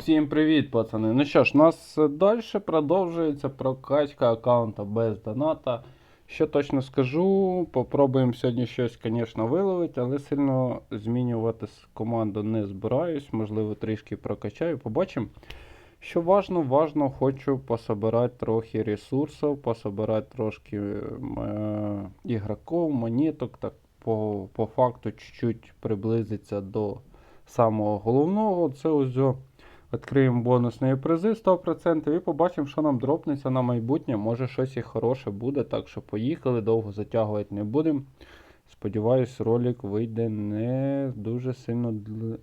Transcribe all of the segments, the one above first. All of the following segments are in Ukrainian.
Всім привіт, пацани. Ну що ж, у нас далі продовжується прокачка аккаунта без доната. Що точно скажу, попробуємо сьогодні щось, звісно, виловити, але сильно змінювати команду не збираюсь. Можливо, трішки прокачаю, побачимо. Що важно, важно, хочу пособирати трохи ресурсів, пособирати трошки е, ігроків, монеток, так по, по факту чуть-чуть приблизиться до самого головного. Це ось Відкриємо бонусні призи 100% і побачимо, що нам дропнеться на майбутнє. Може щось і хороше буде. Так що поїхали, довго затягувати не будемо. Сподіваюсь, ролик вийде не дуже сильно дл...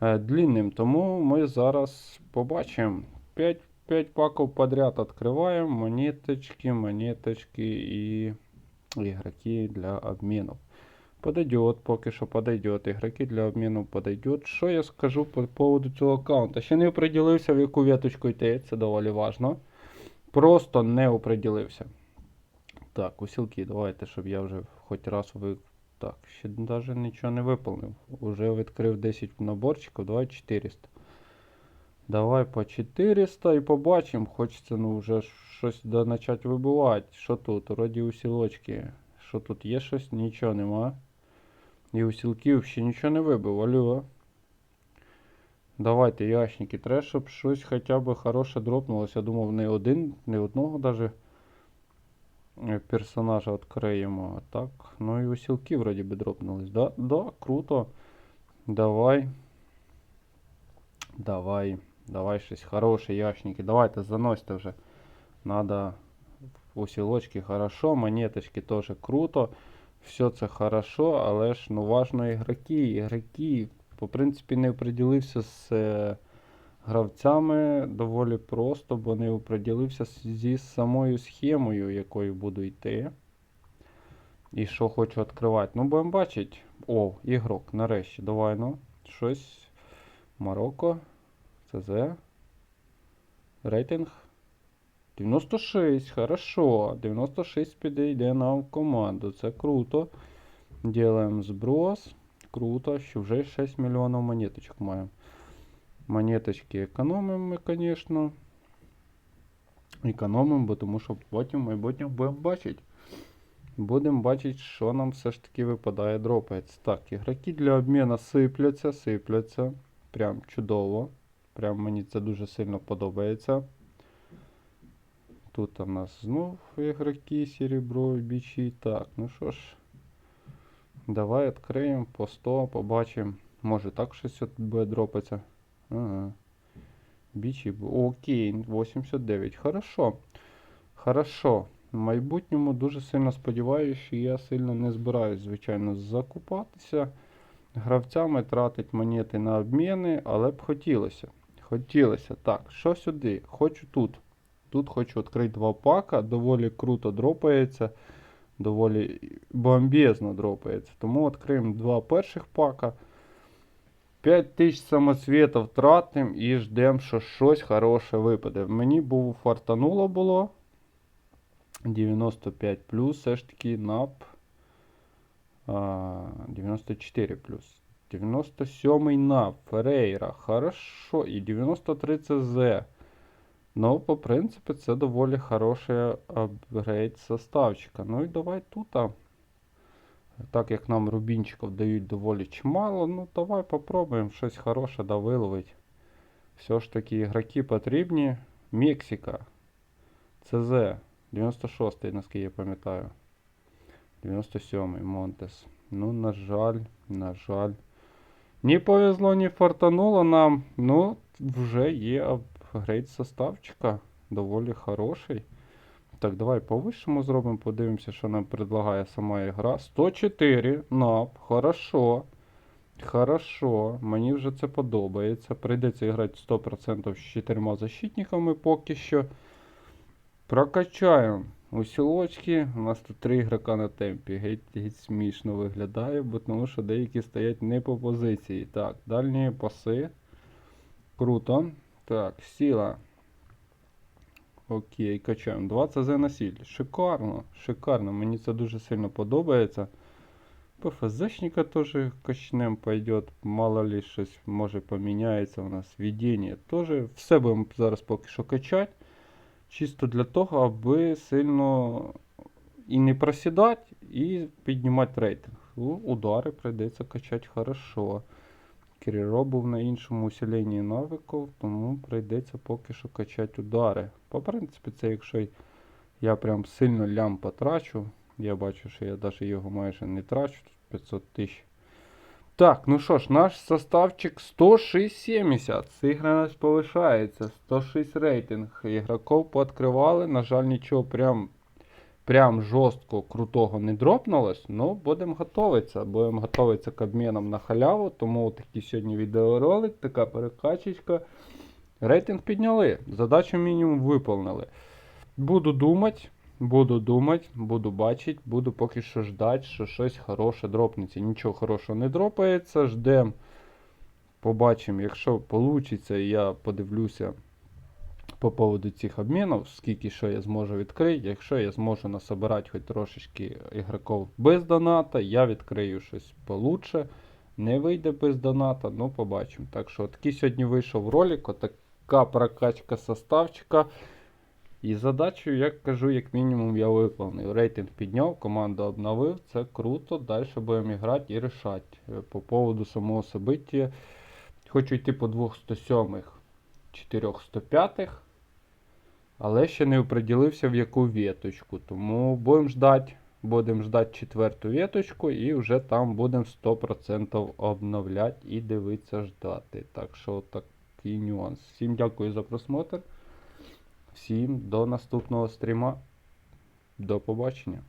е, длинним. Тому ми зараз побачимо. 5, 5 паків подряд відкриваємо. Монеточки, монеточки і ігроки для обміну. Подойдет, поки що подойдет. Ігроки для обміну подойдет. Що я скажу по поводу цього аккаунта? Ще не оприділився, в яку веточку йти, це доволі важно. Просто не оприділився. Так, усілки, давайте, щоб я вже хоч раз ви. Так, ще навіть нічого не виповнив. Уже відкрив 10 наборчиків, давай 400. Давай по 400 і побачимо. Хочеться ну вже щось почати вибивати. Що тут? Вроді усілочки. Що тут є щось? Нічого нема. І у сілків ще нічого не вибив, алло. Давайте, ящики. Треба, щоб щось хоча б хороше дропнулося. Я думав, не один, не одного даже персонажа відкриємо. А так. Ну і у сілки вроді би дропнулись. Да, да, круто. Давай. Давай. Давай щось хороше, ящики. Давайте заносьте вже. Надо усілочки хорошо, монеточки теж круто. Все це хорошо, але ж ну важно ігроки. Ігроки, по принципі, не оприділився з е, гравцями доволі просто, бо не оприділився зі самою схемою, якою буду йти. І що хочу відкривати. Ну, будемо бачити. О, ігрок, нарешті. Давай, ну. Щось. Марокко. ЦЗ. Рейтинг. 96, хорошо. 96 підійде нам в команду. Це круто. Делаем зброс. Круто, що вже 6 мільйонів монеточок маємо. Монеточки економимо ми, звісно. Економимо, бо тому що потім в майбутньому будемо бачити. Будемо бачити, що нам все ж таки випадає дропається. Так, ігроки для обміну сипляться, сипляться. Прям чудово. Прям мені це дуже сильно подобається. Тут у нас знов ігроки, серебро, бичі. Так, ну що ж. Давай відкриємо по 100, побачимо. Може так щось буде дропатися. Ага. Бичі. бу- Окей, 89. Хорошо. Хорошо. В майбутньому дуже сильно сподіваюся, що я сильно не збираюсь, звичайно, закупатися. Гравцями тратить монети на обміни, але б хотілося. Хотілося. Так, що сюди? Хочу тут. Тут хочу відкрити два пака. Доволі круто дропається. Доволі бомбезно дропається. Тому відкриємо два перших пака. 5000 самоцвітів тратимо і ждемо, що щось хороше випаде. Мені був фартануло було. 95 плюс, все ж таки НАП. 94 плюс. 97 НАП, Ферейра, хорошо. І 93 ЦЗ. Ну, по принципі, це доволі хороший апгрейд составчика. Ну і давай тут. Так як нам рубінчиків дають доволі чимало, ну давай попробуємо щось хороше да виловить. Все ж таки ігроки потрібні. Мексика. ЦЗ. 96-й, наскільки я пам'ятаю. 97-й Монтес. Ну, на жаль, на жаль. Не повезло, не фартануло нам. Ну, вже є апгрейд составчика. Доволі хороший. Так, давай по вищому зробимо, подивимося, що нам предлагає сама ігра. 104 нап, хорошо. Хорошо, мені вже це подобається. Прийдеться грати 100% з чотирма защитниками поки що. Прокачаємо усілочки. У нас тут три ігрока на темпі. Геть, геть смішно виглядає, бо тому що деякі стоять не по позиції. Так, дальні паси. Круто. Так, сила. Окей, качаємо. 2 ЦЗ на сіль. Шикарно, шикарно. Мені це дуже сильно подобається. ПФЗшника тоже качнем пойдет. Мало ли щось може поміняється у нас. Відіння теж. Все будемо зараз поки що качати. Чисто для того, аби сильно і не просідати, і піднімати рейтинг. Удари прийдеться качати хорошо. Кіріро був на іншому усиленні навиків, тому прийдеться поки що качати удари. По принципі, це якщо я прям сильно лям потрачу. Я бачу, що я навіть його майже не трачу. тут 500 тисяч. Так, ну що ж, наш составчик 106,70. Сыгранность повишається. 106 рейтинг. Ігроків пооткривали. На жаль, нічого прям, прям жорстко крутого не дропнулось. Ну, будемо готуватися. Будемо готуватися к обмінам на халяву. Тому такий сьогодні відеоролик, така перекачечка. Рейтинг підняли. Задачу мінімум виповнили. Буду думати. Буду думати, буду бачити, буду поки що ждати, що щось хороше дропнеться. Нічого хорошого не дропається, ждем. Побачимо, якщо вийде, я подивлюся по поводу цих обмінів, скільки що я зможу відкрити. Якщо я зможу насобирати хоч трошечки ігроків без доната, я відкрию щось получше. Не вийде без доната, ну побачимо. Так що такий сьогодні вийшов ролик, отака прокачка составчика. І задачу, як кажу, як мінімум я виконав. Рейтинг підняв, команду обновив, це круто. Далі будемо грати і рішати. Е, По поводу самого собиття. Хочу йти по двох 107 чотирьох 105 але ще не оприділився в яку веточку. Тому будемо ждати. Будемо ждати четверту веточку і вже там будемо 100% обновляти і дивитися ждати. Так що такий нюанс. Всім дякую за просмотр. Всім до наступного стріма. До побачення.